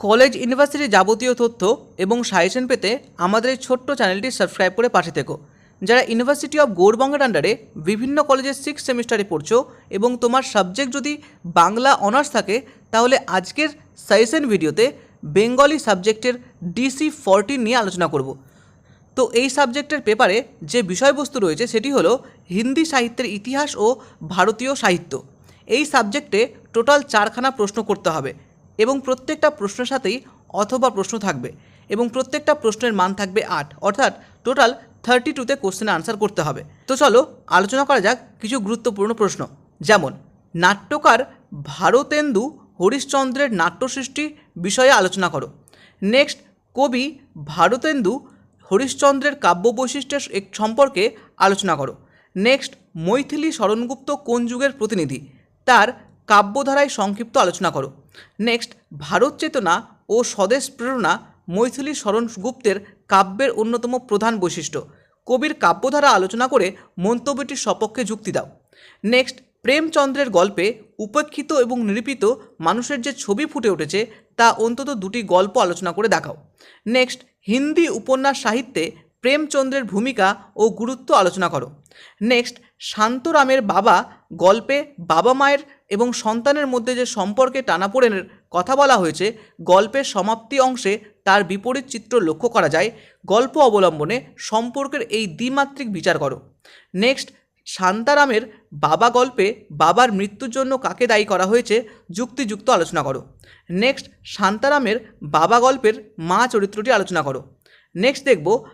College ইউনিভার্সিটির যাবতীয় তথ্য এবং সাজেশন পেতে আমাদের এই ছোট্ট চ্যানেলটি সাবস্ক্রাইব করে পাশে থেকো। যারা ইউনিভার্সিটি অফ গৌরবঙ্গের আন্ডারে বিভিন্ন কলেজের সিক্স সেমিস্টারে পড়ছো এবং তোমার সাবজেক্ট যদি বাংলা অনার্স থাকে, তাহলে আজকের সাজেশন ভিডিওতে বেঙ্গলি সাবজেক্টের ডিসি ফোরটিন নিয়ে আলোচনা করব। তো এই সাবজেক্টের পেপারে যে বিষয়বস্তু রয়েছে, সেটি হলো হিন্দি সাহিত্যের ইতিহাস ও ভারতীয় সাহিত্য। এই সাবজেক্টে টোটাল চারখানা প্রশ্ন করতে হবে। এবং প্রত্যেকটা প্রশ্নের সাথেই অথবা প্রশ্ন থাকবে এবং প্রত্যেকটা প্রশ্নের মান থাকবে আট। অর্থাৎ টোটাল থার্টি টুতে কোশ্চেনে আনসার করতে হবে। তো চলো আলোচনা করা যাক কিছু গুরুত্বপূর্ণ প্রশ্ন। যেমন, নাট্যকার ভারতেন্দু হরিশ্চন্দ্রের নাট্যসৃষ্টি বিষয়ে আলোচনা করো। নেক্সট কবি ভারতেন্দু হরিশ্চন্দ্রের কাব্য বৈশিষ্ট্যের সম্পর্কে আলোচনা করো। নেক্সট মৈথিলী শরণগুপ্ত কোন যুগের প্রতিনিধি? তার কাব্যধারায় সংক্ষিপ্ত আলোচনা করো। নেক্সট, ভারত চেতনা ও স্বদেশ প্রেরণা মৈথিলী শরণগুপ্তের কাব্যের অন্যতম প্রধান বৈশিষ্ট্য। কবির কাব্যধারা আলোচনা করে মন্তব্যটির সপক্ষে যুক্তি দাও। নেক্সট, প্রেমচন্দ্রের গল্পে উপেক্ষিত এবং নিরূপিত মানুষের যে ছবি ফুটে উঠেছে, তা অন্তত দুটি গল্প আলোচনা করে দেখাও। নেক্সট, হিন্দি উপন্যাস সাহিত্যে প্রেমচন্দ্রের ভূমিকা ও গুরুত্ব আলোচনা করো। নেক্সট শান্তরামের বাবা গল্পে বাবা মায়ের এবং সন্তানের মধ্যে যে সম্পর্কে টানাপোড়েনের কথা বলা হয়েছে, গল্পের সমাপ্তি অংশে তার বিপরীত চিত্র লক্ষ্য করা যায়। গল্প অবলম্বনে সম্পর্কের এই দ্বিমাত্রিক বিচার করো। নেক্সট, শান্তারামের বাবা গল্পে বাবার মৃত্যুর জন্য কাকে দায়ী করা হয়েছে যুক্তিযুক্ত আলোচনা করো। নেক্সট, শান্তারামের বাবা গল্পের মা চরিত্রটি আলোচনা করো। নেক্সট দেখব,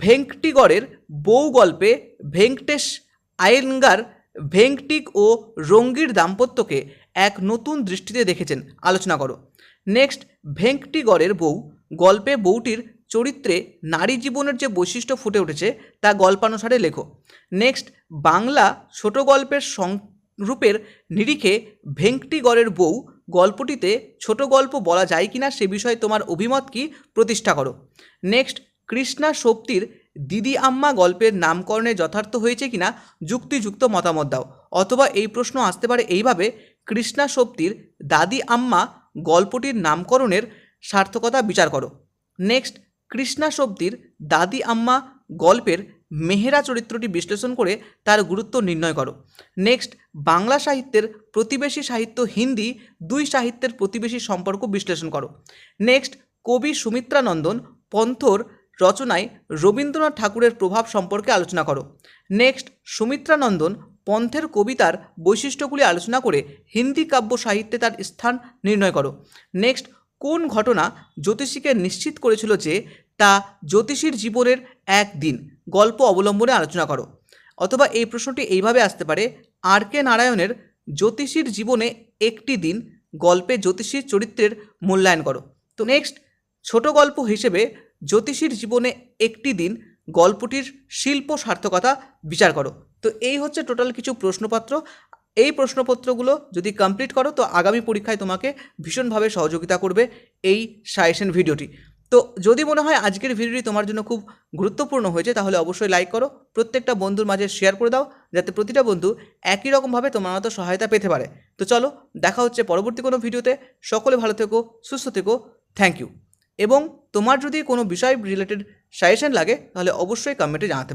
ভেঙ্কটিগড়ের বউ গল্পে ভেঙ্কটেশ আয়েঙ্গার ভেঙ্কটিক ও রঙ্গির দাম্পত্যকে এক নতুন দৃষ্টিতে দেখেছেন। আলোচনা করো। নেক্সট, ভেঙ্কটিগড়ের বউ। গল্পে বউটির চরিত্রে নারী জীবনের যে বৈশিষ্ট্য ফুটে উঠেছে, তা গল্পানুসারে লেখো। নেক্সট, বাংলা ছোট গল্পের সংরূপের নিরিখে ভেঙ্কটিগড়ের বউ। গল্পটিতে ছোট গল্প বলা যায় কিনা সে বিষয়ে তোমার অভিমত কি, প্রতিষ্ঠা করো। নেক্সট, কৃষ্ণা শক্তির দিদি আম্মা গল্পের নামকরণে যথার্থ হয়েছে কিনা যুক্তিযুক্ত মতামত দাও। অথবা এই প্রশ্ন আসতে পারে এইভাবে, কৃষ্ণা শক্তির দাদি আম্মা গল্পটির নামকরণের সার্থকতা বিচার করো। নেক্সট, কৃষ্ণা শব্দের দাদি আম্মা গল্পের মেহেরা চরিত্রটি বিশ্লেষণ করে তার গুরুত্ব নির্ণয় করো। নেক্সট, বাংলা সাহিত্যের প্রতিবেশী সাহিত্য হিন্দি দুই সাহিত্যের প্রতিবেশী সম্পর্ক বিশ্লেষণ করো। নেক্সট, কবি সুমিত্রানন্দন পন্থর রচনায় রবীন্দ্রনাথ ঠাকুরের প্রভাব সম্পর্কে আলোচনা করো। নেক্সট সুমিত্রানন্দন পন্থের কবিতার বৈশিষ্ট্যগুলি আলোচনা করে হিন্দি কাব্য সাহিত্যে তার স্থান নির্ণয় করো। নেক্সট, কোন ঘটনা জ্যোতিষীকে নিশ্চিত করেছিল যে তা জ্যোতিষীর জীবনের এক দিন? গল্প অবলম্বনে আলোচনা করো। অথবা এই প্রশ্নটি এইভাবে আসতে পারে আর কে নারায়ণের জ্যোতিষীর জীবনে একটি দিন গল্পে জ্যোতিষীর চরিত্রের মূল্যায়ন করো। তো নেক্সট, ছোট গল্প হিসেবে জ্যোতিষীর জীবনে একটি দিন গল্পটির শিল্প সার্থকতা বিচার করো। তো এই হচ্ছে টোটাল কিছু প্রশ্নপত্র। এই প্রশ্নপত্রগুলো যদি কমপ্লিট করো, তো আগামী পরীক্ষায় তোমাকে ভীষণভাবে সহযোগিতা করবে এই সাজেশন ভিডিওটি তো যদি মনে হয় আজকের ভিডিওটি তোমার জন্য খুব গুরুত্বপূর্ণ হয়েছে, তাহলে অবশ্যই লাইক করো। প্রত্যেকটা বন্ধুর মাঝে শেয়ার করে দাও, যাতে প্রতিটা বন্ধু একই রকমভাবে তোমার মতো সহায়তা পেতে পারে। তো চলো, দেখা হচ্ছে পরবর্তী কোনো ভিডিওতে সকলে ভালো থেকো, সুস্থ থেকো। থ্যাংক ইউ এবং তোমার যদি কোনো বিষয় রিলেটেড সাজেশন লাগে তাহলে অবশ্যই কমেন্টে জানাতে পারো।